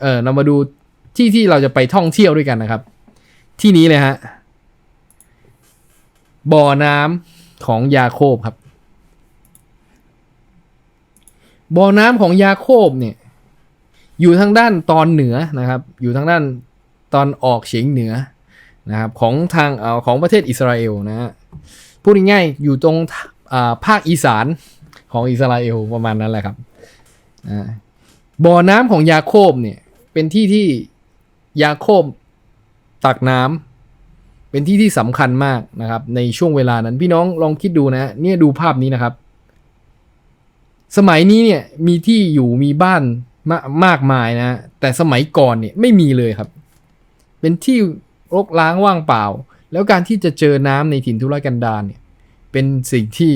เออเรามาดูที่ที่เราจะไปท่องเที่ยวด้วยกันนะครับ ที่นี้เลยฮะบ่อน้ำของยาโคบครับบ่อน้ำของยาโคบเนี่ย อยู่ทางด้านตอนเหนือนะครับ อยู่ทางด้านตอนออกเฉียงเหนือนะครับของทางเอ่อของประเทศอิสราเอลนะฮะพูดง่ายๆอยู่ตรงภาคอีสานของอิสราเอลประมาณนั้นแหละครับบ่อน้ำของยาโคบเนี่ย เป็นที่ที่ยาโคบตักน้ำเป็นที่ที่สำคัญมากนะครับ ในช่วงเวลานั้นพี่น้องลองคิดดูนะเนี่ยดูภาพนี้นะครับ สมัยนี้เนี่ยมีที่อยู่มีบ้านมามากมายนะ แต่สมัยก่อนเนี่ยไม่มีเลยครับ เป็นที่รกร้างว่างเปล่า แล้วการที่จะเจอน้ำในถิ่นทุรกันดารเนี่ยเป็นสิ่งที่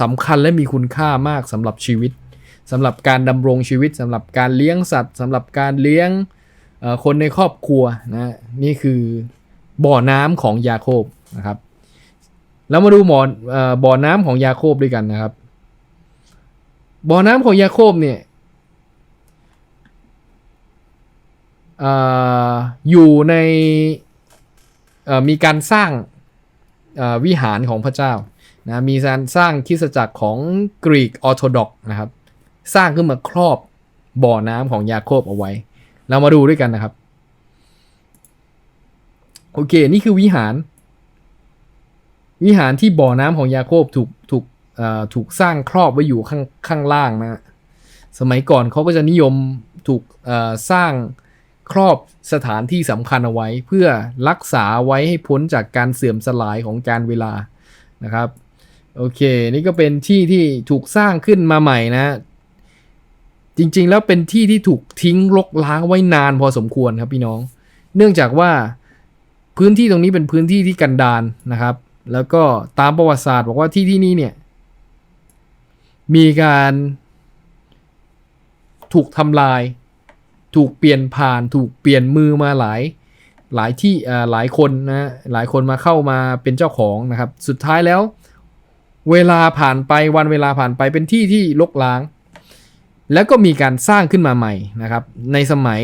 สำคัญและมีคุณค่ามากสำหรับชีวิต สำหรับการดำรงชีวิตสำหรับการเลี้ยงสัตว์สำหรับการเลี้ยงคนในครอบครัวนะนี่คือบ่อน้ำของยาโคบนะครับแล้วมาดูหมอนบ่อน้ำของยาโคบด้วยกันนะครับ บ่อน้ำของยาโคบเนี่ยอยู่ในมีการสร้างวิหารของพระเจ้านะมีการสร้างคริสตจักรของกรีกออร์โธดอกนะครับ สร้างขึ้นมาครอบบ่อน้ำของยาโคบเอาไว้ เรามาดูด้วยกันนะครับ โอเค นี่คือวิหาร วิหารที่บ่อน้ำของยาโคบถูกถูกเอ่อถูกสร้างครอบไว้อยู่ข้างข้างล่างนะสมัยก่อนเขาก็จะนิยมถูกเอ่อสร้างครอบสถานที่สำคัญเอาไว้ เพื่อรักษาไว้ให้พ้นจากการเสื่อมสลายของการเวลานะครับ โอเค นี่ก็เป็นที่ที่ถูกสร้างขึ้นมาใหม่นะ จริง ๆ แล้วเป็นที่ที่ถูกทิ้งรกร้างไว้นานพอสมควรครับพี่น้อง เนื่องจากว่าพื้นที่ตรงนี้เป็นพื้นที่ที่กันดารนะครับ แล้วก็ตามประวัติศาสตร์บอกว่าที่ที่นี่เนี่ย มีการถูกทำลาย ถูกเปลี่ยนผ่าน ถูกเปลี่ยนมือมาหลายหลายที่อ่อหลายคนนะหลายคนมาเข้ามาเป็นเจ้าของนะครับ สุดท้ายแล้ว เวลาผ่านไปวันเวลาผ่านไปเป็นที่ที่ลกล้าง แล้วก็มีการสร้างขึ้นมาใหม่นะครับ ในสมัย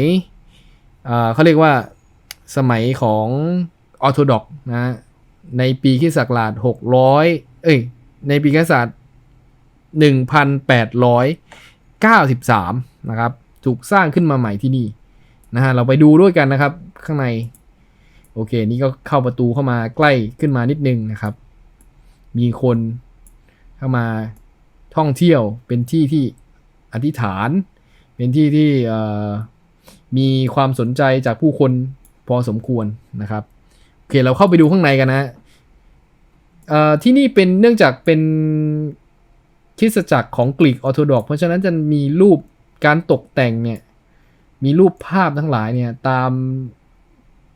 เเขาเรียกว่าสมัยของออร์โธดอกนะในปีคริสตศักราช600 เอ้ย ในปีคริสตศักราช1893 นะครับ ถูกสร้างขึ้นมาใหม่ที่นี่นะฮะเราไปดูด้วยกันนะครับ ข้างใน โอเค นี่ก็เข้าประตูเข้ามาใกล้ขึ้นมานิดนึงนะครับ มีคนเข้ามาท่องเที่ยวเป็นที่ที่ อธิษฐาน เป็นที่ที่มีความสนใจจากผู้คนพอสมควรนะครับโอเคเราเข้าไปดูข้างในกันนะที่นี่เป็นเนื่องจากเป็นคริสตจักรของกรีกออร์โธดอก เพราะฉะนั้นจะมีรูปการตกแต่งเนี่ยมีรูปภาพทั้งหลายเนี่ยตาม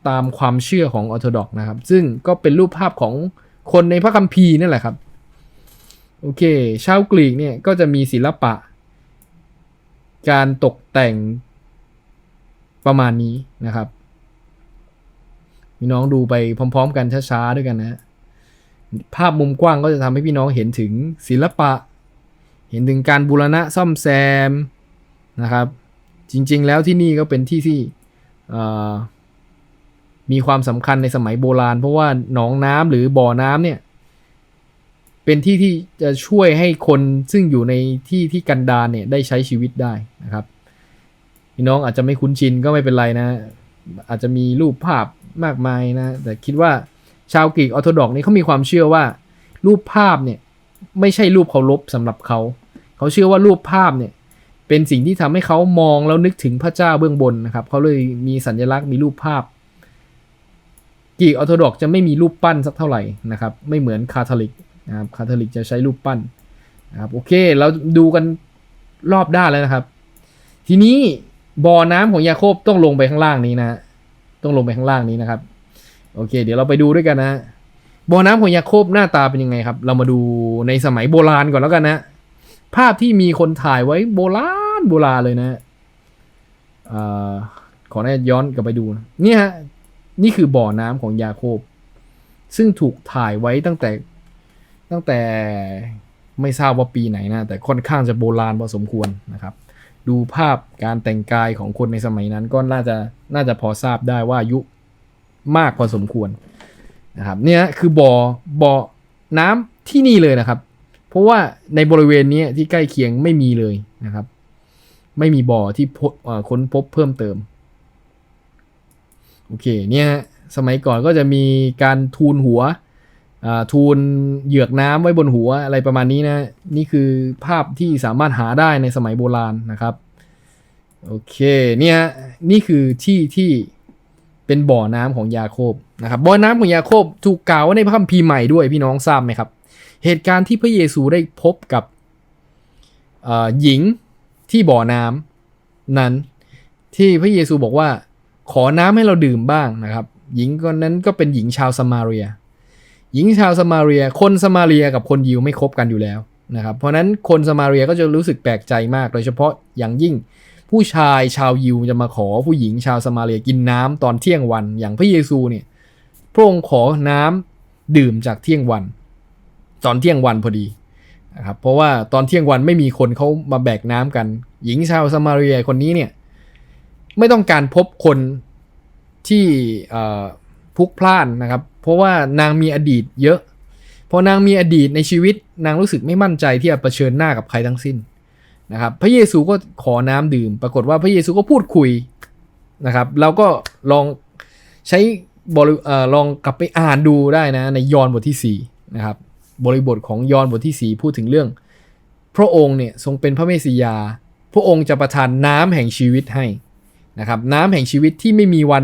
ตามความเชื่อของออร์โธดอกนะครับ ซึ่งก็เป็นรูปภาพของคนในพระคัมภีร์นั่นแหละครับ โอเค ชาวกรีกเนี่ยก็จะมีศิลปะ การตกแต่งประมาณนี้นะครับพี่น้องดูไปพร้อม ๆ กันช้าๆด้วยกันนะ ภาพมุมกว้างก็จะทำให้พี่น้องเห็นถึงศิลปะ เห็นถึงการบูรณะซ่อมแซมนะครับ จริงๆแล้วที่นี่ก็เป็นที่ที่มีความสำคัญในสมัยโบราณ เพราะว่าหนองน้ำหรือบ่อน้ำเนี่ย เป็นที่ที่จะช่วยให้คนซึ่งอยู่ในที่ที่กันดารเนี่ยได้ใช้ชีวิตได้นะครับพี่น้องอาจจะไม่คุ้นชินก็ไม่เป็นไรนะ อาจจะมีรูปภาพมากมายนะ แต่คิดว่าชาวกรีกออร์โธดอกซ์นี่เขามีความเชื่อว่า รูปภาพเนี่ยไม่ใช่รูปเคารพสำหรับเขา เขาเชื่อว่ารูปภาพเนี่ยเป็นสิ่งที่ทำให้เขามองแล้วนึกถึงพระเจ้าเบื้องบนนะครับ เขาเลยมีสัญลักษณ์มีรูปภาพกรีกออร์โธดอกซ์จะไม่มีรูปปั้นสักเท่าไหร่นะครับ ไม่เหมือนคาทอลิก นะครับคาทอลิกจะใช้รูปปั้นนะครับโอเคเราดูกันรอบด้านแล้วนะครับ ทีนี้บ่อน้ำของยาโคบต้องลงไปข้างล่างนี้นะต้องลงไปข้างล่างนี้นะครับ โอเค เดี๋ยวเราไปดูด้วยกันนะบ่อน้ำของยาโคบหน้าตาเป็นยังไงครับ เรามาดูในสมัยโบราณก่อนแล้วกันนะ ภาพที่มีคนถ่ายไว้โบราณโบราณเลยนะอขออนุญาตย้อนกลับไปดูนะเนี่ยฮะนี่คือบ่อน้ำของยาโคบ ซึ่งถูกถ่ายไว้ตั้งแต่ ตั้งแต่ไม่ทราบว่าปีไหนนะ แต่ค่อนข้างจะโบราณพอสมควรนะครับ ดูภาพการแต่งกายของคนในสมัยนั้นก็น่าจะน่าจะพอทราบได้ว่าอายุมากพอสมควรนะครับเนี่ยคือบ่อบ่อน้ำที่นี่เลยนะครับ เพราะว่าในบริเวณนี้ที่ใกล้เคียงไม่มีเลยนะครับ ไม่มีบ่อที่ค้นพบเพิ่มเติมโอเคเนี่ยสมัยก่อนก็จะมีการทูลหัว ทูลเหยือกน้ำไว้บนหัวอะไรประมาณนี้นะ นี่คือภาพที่สามารถหาได้ในสมัยโบราณนะครับโอเคเนี่ยนี่คือที่ที่เป็นบ่อน้ำของยาโคบนะครับบ่อน้ำของยาโคบถูกกล่าวไว้ในพระคัมภีร์ใหม่ด้วยพี่น้องทราบไหมครับ เหตุการณ์ที่พระเยซูได้พบกับอ่อหญิงที่บ่อน้ำนั้นที่พระเยซูบอกว่าขอน้ำให้เราดื่มบ้างนะครับ หญิงคนนั้นก็เป็นหญิงชาวสมาเรีย หญิงชาวสมาเรีย คนสมาเรียกับคนยิวไม่คบกันอยู่แล้วนะครับเพราะนั้นคนสมาเรียก็จะรู้สึกแปลกใจมาก โดยเฉพาะอย่างยิ่งผู้ชายชาวยิวจะมาขอผู้หญิงชาวสมาเรียกินน้ำตอนเที่ยงวันอย่างพระเยซูเนี่ยพระองค์ขอน้ำดื่มจากเที่ยงวัน ตอนเที่ยงวันพอดีนะครับเพราะว่าตอนเที่ยงวันไม่มีคนเขามาแบกน้ำกัน หญิงชาวสมาเรียคนนี้เนี่ยไม่ต้องการพบคนที่ พลุกพล่านนะครับ เพราะว่านางมีอดีตเยอะ พอนางมีอดีตในชีวิต นางรู้สึกไม่มั่นใจที่จะเผชิญหน้ากับใครทั้งสิ้นนะครับ พระเยซูก็ขอน้ำดื่ม ปรากฏว่าพระเยซูก็พูดคุยนะครับ เราก็ลองใช้บริเออลองกลับไปอ่านดูได้นะในยอห์นบทที่4นะครับบริบทของยอห์นบทที่ 4 พูดถึงเรื่อง พระองค์เนี่ยทรงเป็นพระเมสสิยา พระองค์จะประทานน้ำแห่งชีวิตให้นะครับ น้ำแห่งชีวิตที่ไม่มีวัน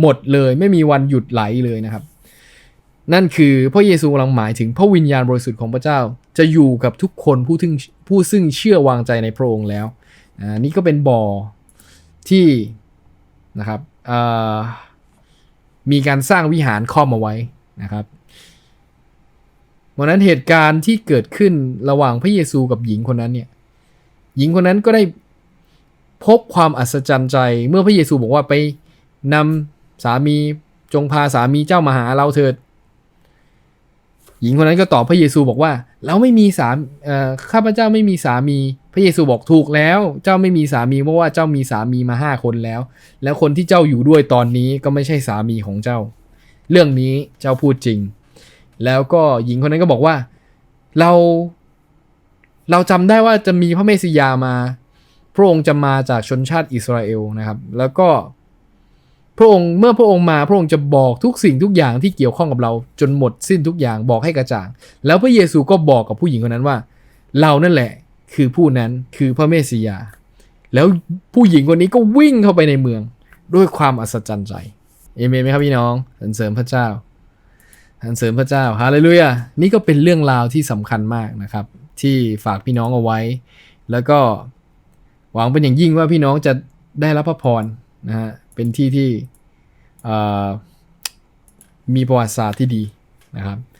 หมดเลยไม่มีวันหยุดไหลเลยนะครับ นั่นคือพระเยซูกำลังหมายถึงพระวิญญาณบริสุทธิ์ของพระเจ้า จะอยู่กับทุกคนผู้ซึ่งผู้ซึ่งเชื่อวางใจในพระองค์แล้วอ่านี่ก็เป็นบ่อที่นะครับมีการสร้างวิหารครอบมาไว้นะครับวันนั้นเหตุการณ์ที่เกิดขึ้นระหว่างพระเยซูกับหญิงคนนั้นเนี่ย หญิงคนนั้นก็ได้พบความอัศจรรย์ใจ เมื่อพระเยซูบอกว่าไปนำ สามีจงพาสามีเจ้ามาหาเราเถิด หญิงคนนั้นก็ตอบพระเยซูบอกว่า เราไม่มีสามข้าพเจ้าไม่มีสามี พระเยซูบอกถูกแล้ว เจ้าไม่มีสามีเพราะว่าเจ้ามีสามีมาห้าคนแล้ว แล้วคนที่เจ้าอยู่ด้วยตอนนี้ก็ไม่ใช่สามีของเจ้า เรื่องนี้เจ้าพูดจริง แล้วก็หญิงคนนั้นก็บอกว่า เรา เราจำได้ว่าจะมีพระเมสสิยามา พระองค์จะมาจากชนชาติอิสราเอลนะครับ แล้วก็ พระองค์เมื่อพระองค์มาพระองค์จะบอกทุกสิ่งทุกอย่างที่เกี่ยวข้องกับเราจนหมดสิ้นทุกอย่างบอกให้กระจ่าง แล้วพระเยซูก็บอกกับผู้หญิงคนนั้นว่า เรานั่นแหละคือผู้นั้นคือพระเมสสิยา แล้วผู้หญิงคนนี้ก็วิ่งเข้าไปในเมือง ด้วยความอัศจรรย์ใจเอเมนไหมครับพี่น้องสรรเสริมพระเจ้าสรรเสริมพระเจ้าฮาเลลูยานี่ก็เป็นเรื่องราวที่สำคัญมากนะครับ ที่ฝากพี่น้องเอาไว้ แล้วก็หวังเป็นอย่างยิ่งว่าพี่น้องจะได้รับพระพรนะฮะ เป็นที่ที่มีประวัติศาสตร์ที่ดีนะครับ